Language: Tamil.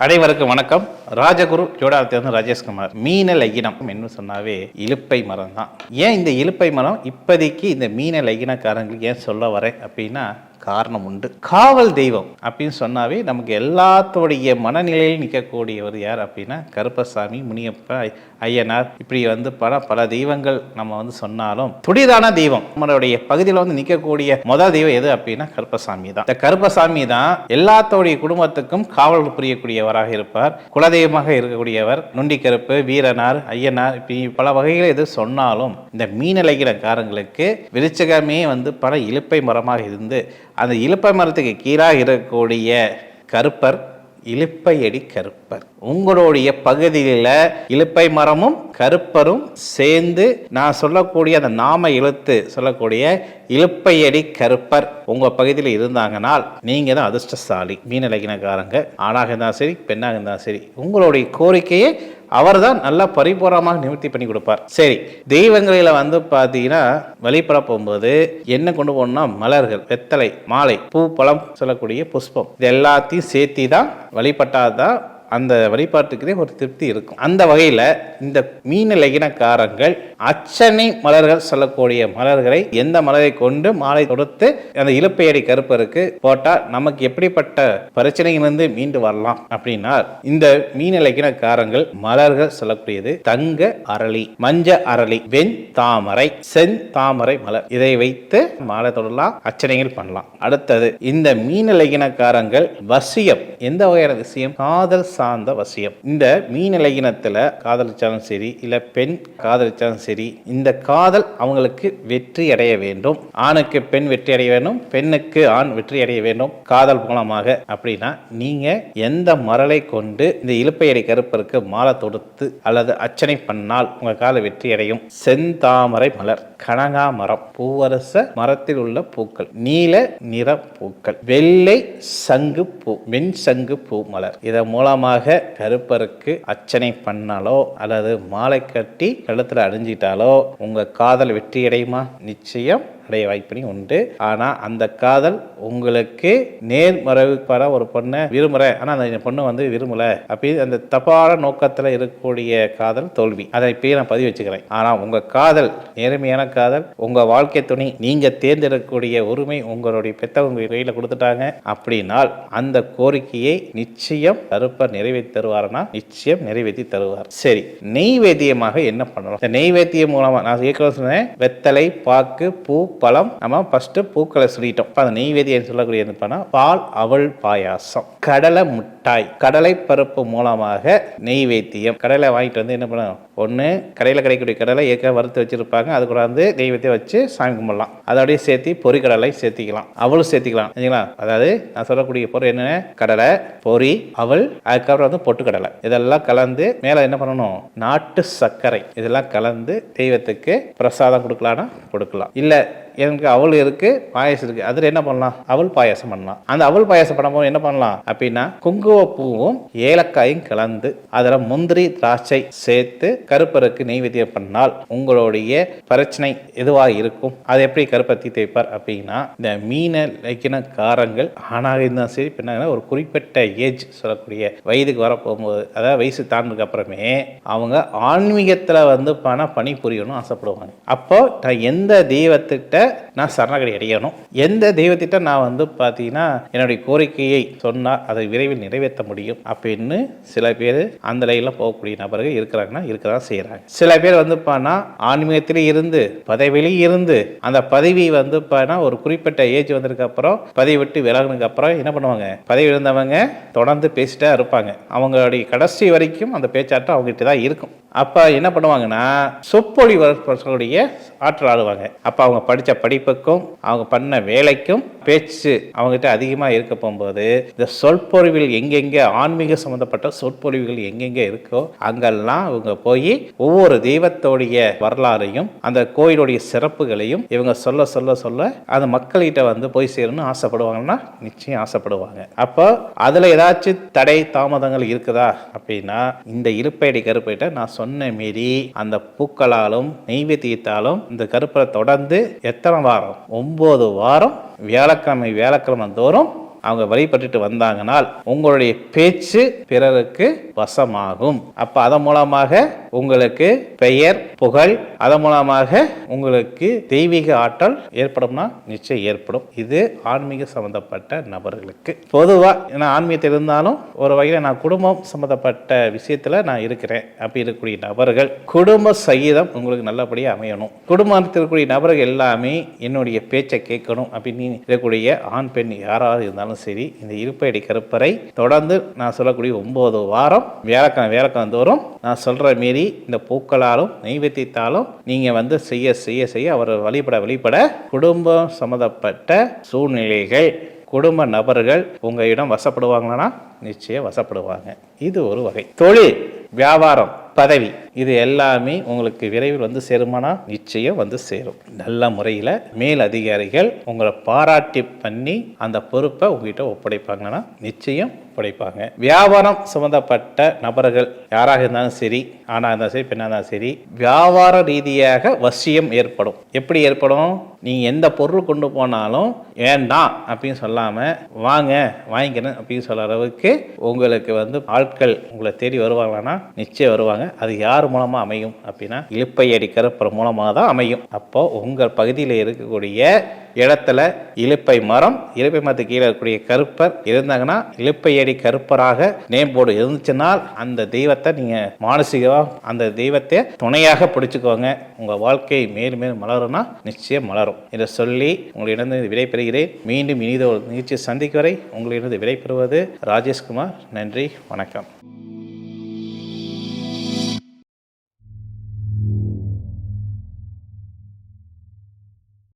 அனைவருக்கும் வணக்கம். ராஜகுரு ஜோடாத்திலிருந்து ராஜேஷ்குமார் மீன லகினம் என்று சொன்னாவே இலுப்பை மரம் தான் ஏன் இந்த இலுப்பை மரம்? இப்போதைக்கு இந்த மீன லகினக்காரங்களுக்கு ஏன் சொல்ல வரேன் அப்படின்னா காரணம் உண்டு காவல் தெய்வம் அப்படின்னு சொன்னாவே நமக்கு எல்லாத்தோடைய மனநிலையில் நிற்கக்கூடியவர் யார் அப்படின்னா கருப்பசாமி முனியப்ப ஐயனார். இப்படி வந்து பல பல தெய்வங்கள் நம்ம வந்து சொன்னாலும் துடிதான தெய்வம். நம்மளுடைய பகுதியில் வந்து நிற்கக்கூடிய முதல் தெய்வம் எது அப்படின்னா கருப்பசாமி தான். இந்த கருப்பசாமி தான் எல்லாத்தோடைய குடும்பத்துக்கும் காவல் புரியக்கூடியவராக இருப்பார். குலதெய்வமாக இருக்கக்கூடியவர் நுண்டி கருப்பு வீரனார் ஐயனார் இப்படி பல வகைகள் எது சொன்னாலும் இந்த மீனலைகிறக்காரங்களுக்கு விருச்சகமே வந்து பல இலுப்பை மரமாக இருந்து அந்த இலுப்பை மரத்துக்கு கீழாக இருக்கக்கூடிய கருப்பர் இலுப்பையடி கருப்பர். உங்களுடைய பகுதியில் இலுப்பை மரமும் கருப்பரும் சேர்ந்து நான் சொல்லக்கூடிய அந்த நாம இழுத்து சொல்லக்கூடிய இலுப்பையடி கருப்பர் உங்கள் பகுதியில் இருந்தாங்கனால் நீங்கள் தான் அதிர்ஷ்டசாலி. மீனலகினக்காரங்க ஆணாக இருந்தாலும் சரி பெண்ணாக இருந்தாலும் சரி உங்களுடைய கோரிக்கையை அவர் தான் நல்லா பரிபூர்ணமாக நிவர்த்தி பண்ணி கொடுப்பார். சரி தெய்வங்களில் வந்து பார்த்தீங்கன்னா வழிபட போகும்போது என்ன கொண்டு போகணும்னா மலர்கள் வெத்தலை மாலை பூ பழம் சொல்லக்கூடிய புஷ்பம். இது எல்லாத்தையும் சேர்த்தி தான் வழிபட்டாதான் அந்த வழிபாட்டுக்குதே ஒரு திருப்தி இருக்கும். அந்த வகையில் இந்த மீன லகினக்காரங்கள் அச்சனை மலர்கள் சொல்லக்கூடிய மலர்களை எந்த மலரை கொண்டு மாலை தொடுத்து அந்த இலுப்பையடி கருப்பருக்கு போட்டால் நமக்கு எப்படிப்பட்ட பிரச்சனையிலிருந்து மீண்டு வரலாம் அப்படின்னா இந்த மீன லகினக்காரங்கள் மலர்கள் சொல்லக்கூடியது தங்க அரளி மஞ்ச அரளி வெண் தாமரை செந் தாமரை மலர். இதை வைத்து மாலை தொடரலாம் அச்சனைகள் பண்ணலாம். அடுத்தது இந்த மீன லகினக்காரங்கள் வசியம். எந்த வகையான விஷயம் காதல் சார்ந்த வசியம். இந்த மீன லகினத்துல காதலிச்சாலும் சரி இல்லை பெண் காதலிச்சாலும் சரி இந்த காதல் அவங்களுக்கு வெற்றி அடைய வேண்டும். ஆணுக்கு பெண் வெற்றி அடைய வேண்டும் பெண்ணுக்கு ஆண் வெற்றி அடைய வேண்டும். காதல் மூலமாக அப்படின்னா நீங்கள் எந்த மரலை கொண்டு இந்த இழுப்பையடை கருப்பருக்கு மாலை தொடுத்து அல்லது அர்ச்சனை பண்ணால் உங்கள் கால வெற்றி அடையும். செந்தாமரை மலர் கனகா மரம் பூவரச மரத்தில் உள்ள பூக்கள் நீல நிற பூக்கள் வெள்ளை சங்கு பூ வெண் சங்கு பூ மலர். இதன் மூலமாக கருப்பருக்கு அர்ச்சனை பண்ணாலோ அல்லது மாலை கட்டி கழுத்தில் அணிஞ்சிட்டாலோ உங்கள் காதல் வெற்றி அடையுமா நிச்சயம். அடைய வாய்ப்பினை உண்டு. ஆனால் அந்த காதல் உங்களுக்கு நேர்மறைவுப்பட ஒரு பொண்ணை விரும்புகிறேன் ஆனால் அந்த பொண்ணு வந்து விரும்பல அப்படி அந்த தப்பான நோக்கத்தில் இருக்கக்கூடிய காதல் தோல்வி. அதை இப்பயே நான் பதிவு வச்சுக்கிறேன். ஆனால் உங்கள் காதல் நேர்மையான காதல் உங்கள் வாழ்க்கை துணை நீங்கள் தேர்ந்தெடுக்கக்கூடிய உரிமை உங்களுடைய பெத்தவங்க கையில் கொடுத்துட்டாங்க அப்படின்னால் அந்த கோரிக்கையை நிச்சயம் கருப்பர் நிறைவேற்றி தருவார்னா நிச்சயம் நிறைவேற்றி தருவார். சரி நெய்வேத்தியமாக என்ன பண்ணணும்? இந்த நெய்வேத்தியம் மூலமாக நான் ஏற்கனவே சொன்னேன் வெத்தலை பாக்கு பூ பழம் நம்ம ஃபஸ்ட்டு பூக்களை சொல்லிட்டோம் அந்த நெய்வேதியம் சொல்லக்கூடிய என்ன பால் அவள் பாயாசம். கடலை மிட்டாய். கடலை பருப்பு மூலமாக நெய்வேத்தியம். கடலை வாங்கிட்டு வந்து என்ன பண்ணணும்? ஒன்று கடையில் கிடைக்கக்கூடிய கடலை ஏற்கனவே வறுத்து வச்சுருப்பாங்க. அது கூட வந்து நெய்வேத்தியம் வச்சு சாமி கும்பிடலாம். அதோடய சேர்த்து பொரிக்கடலை சேர்த்திக்கலாம். அவளும் சேர்த்திக்கலாம். சரிங்களா? அதாவது நான் சொல்லக்கூடிய பொருள் என்னென்ன? கடலை பொரி அவள் அதுக்கப்புறம் வந்து பொட்டுக்கடலை. இதெல்லாம் கலந்து மேலே என்ன பண்ணணும்? நாட்டு சர்க்கரை. இதெல்லாம் கலந்து தெய்வத்துக்கு பிரசாதம் கொடுக்கலான்னா கொடுக்கலாம். இல்லை எனக்கு அவள் இருக்கு பாயசம் இருக்கு. அதில் என்ன பண்ணலாம்? அவல் பாயசம் பண்ணலாம். அந்த அவல் பாயசம் பண்ணும்போது என்ன பண்ணலாம்? அப்படின்னா குங்குமப்பூவும் ஏலக்காயும் கலந்து அதில் முந்திரி திராட்சை சேர்த்து கருப்பருக்கு நெய்வேத்தியம் பண்ணால் உங்களுடைய பிரச்சனை எதுவாக இருக்கும்? அதை எப்படி கருப்பத்தி தேய்ப்பார் அப்படின்னா இந்த மீனை லைக்கின காரங்கள் ஆணாக இருந்தாலும் சரி பெண்ணாக ஒரு குறிப்பிட்ட ஏஜ் சொல்லக்கூடிய வயதுக்கு வர போகும்போது அதாவது வயசு தாண்டதுக்கு அப்புறமே அவங்க ஆன்மீகத்தில் வந்து பண பணி புரியணும்னு ஆசைப்படுவாங்க. அப்போ நான் எந்த தெய்வத்திட்ட நான் சரணகடி அடையணும். எந்த தெய்வத்திட்ட நான் வந்து பார்த்தீங்கன்னா என்னுடைய கோரிக்கையை சொன்னால் அதை விரைவில் நிறைவேற்ற முடியும். அப்படின்னு சில பேர் அந்த லைனில் போகக்கூடிய நபர்கள் இருக்கிறாங்கன்னா இருக்க தான் செய்கிறாங்க சில பேர் வந்து பார்த்தா ஆன்மீகத்திலே இருந்து பதவியிலே இருந்து அந்த பதவி வந்து பார்த்தா ஒரு குறிப்பிட்ட ஏஜ் வந்ததுக்கு அப்புறம் பதவி விட்டு விலகினதுக்கு அப்புறம் என்ன பண்ணுவாங்க? பதவி இருந்தவங்க தொடர்ந்து பேசிட்டே இருப்பாங்க. அவங்களுடைய கடைசி வரைக்கும் அந்த பேச்சாட்டம் அவங்ககிட்ட தான் இருக்கும். அப்போ என்ன பண்ணுவாங்கன்னா சொற்பொழிவர்களுடைய ஆற்றல் ஆடுவாங்க. அப்போ அவங்க படித்த படிப்புக்கும் அவங்க பண்ண வேலைக்கும் பேச்சு அவங்ககிட்ட அதிகமாக இருக்க போகும்போது இந்த சொற்பொழிவில் எங்கெங்கே ஆன்மீக சம்மந்தப்பட்ட சொற்பொழிவுகள் எங்கெங்கே இருக்கோ அங்கெல்லாம் இவங்க போய் ஒவ்வொரு தெய்வத்தோடைய வரலாறையும் அந்த கோயிலுடைய சிறப்புகளையும் இவங்க சொல்ல சொல்ல சொல்ல அந்த மக்கள்கிட்ட வந்து போய் சேரணும்னு ஆசைப்படுவாங்கன்னா நிச்சயம் ஆசைப்படுவாங்க. அப்போ அதில் ஏதாச்சும் தடை தாமதங்கள் இருக்குதா அப்படின்னா இந்த இருப்பையடி கருப்பையிட்ட நான் சொன்ன மீறி அந்த பூக்களாலும் நெய்வேத்தியத்தாலும் இந்த கருப்பரை தொடர்ந்து எத்தனை வாரம்? ஒன்பது வாரம் வியாழக்கிழமை வியாழக்கிழமை தோறும் அவங்க வழிபட்டுட்டு வந்தாங்கனால் உங்களுடைய பேச்சு பிறருக்கு வசமாகும். அப்ப அதன் மூலமாக உங்களுக்கு பெயர் புகழ் அதன் மூலமாக உங்களுக்கு தெய்வீக ஆற்றல் ஏற்படும்னா நிச்சயம் ஏற்படும். இது ஆன்மீக சம்பந்தப்பட்ட நபர்களுக்கு. பொதுவா நான் ஆன்மீகத்தில் இருந்தாலும் ஒரு வகையில் நான் குடும்பம் சம்பந்தப்பட்ட விஷயத்துல நான் இருக்கிறேன். அப்படி இருக்கக்கூடிய நபர்கள் குடும்ப சகிதம் உங்களுக்கு நல்லபடியாக அமையணும். குடும்பத்தில் இருக்கக்கூடிய நபர்கள் எல்லாமே என்னுடைய பேச்சை கேட்கணும். அப்படின்னு இருக்கக்கூடிய ஆண் பெண் யாராவது இருந்தாலும் சரி இந்த இருப்பையடி கருப்பறை தொடர்ந்து நான் சொல்லக்கூடிய ஒன்பது வாரம் வியாழக்கிழமை வியாழக்கிழமை தோறும் நான் சொல்கிற மாரி இந்த பூக்களாலும் நெய்வேத்தியத்தாலும் நீங்கள் வந்து செய்ய செய்ய செய்ய அவர் வழிபட வழிபட குடும்பம் சம்மந்தப்பட்ட சூழ்நிலைகள் குடும்ப நபர்கள் உங்கள் இடம் வசப்படுவாங்களா நிச்சயம் வசப்படுவாங்க. இது ஒரு வகை. தொழில் வியாபாரம் பதவி. இது எல்லாமே உங்களுக்கு விரைவில் வந்து சேருமானா? நிச்சயம் வந்து சேரும். நல்ல முறையில் மேல் அதிகாரிகள் உங்களை பாராட்டி பண்ணி அந்த பொறுப்பை உங்ககிட்ட ஒப்படைப்பாங்கன்னா நிச்சயம் ஒப்படைப்பாங்க. வியாபாரம் சம்மந்தப்பட்ட நபர்கள் யாராக இருந்தாலும் சரி ஆணாக இருந்தாலும் சரி பெண்ணாக இருந்தாலும் சரி வியாபார ரீதியாக வசியம் ஏற்படும். எப்படி ஏற்படும்? நீங்கள் எந்த பொருள் கொண்டு போனாலும் வேண்டாம் அப்படின்னு சொல்லாமல் வாங்க வாங்கிக்கணும் அப்படின்னு சொல்கிற அளவுக்கு உங்களுக்கு வந்து ஆட்கள் உங்களை தேடி வருவாங்களான்னா நிச்சயம் வருவாங்க. அது யார் மூலமாக அமையும் அப்படின்னா இழுப்பையடி கருப்பர் மூலமாக தான் அமையும். அப்போ உங்கள் பகுதியில் இருக்கக்கூடிய இடத்துல இலுப்பை மரம் இலுப்பை மரத்துக்கு கீழே இருக்கக்கூடிய கருப்பர் இருந்தாங்கன்னா இலுப்பையடி கருப்பராக நேம் போர்டு இருந்துச்சுன்னா அந்த தெய்வத்தை நீங்கள் மானசீகமாக அந்த தெய்வத்தை துணையாக பிடிச்சிக்கோங்க. உங்கள் வாழ்க்கை மேலும் மேலும் மலரும்னா நிச்சயம் மலரும். இதை சொல்லி உங்களிடம் விடைபெறுகிறேன் மீண்டும் இனித ஒரு நிகழ்ச்சி சந்திக்கு வரை உங்களிடம் விடைபெறுவது ராஜேஷ்குமார். நன்றி வணக்கம்.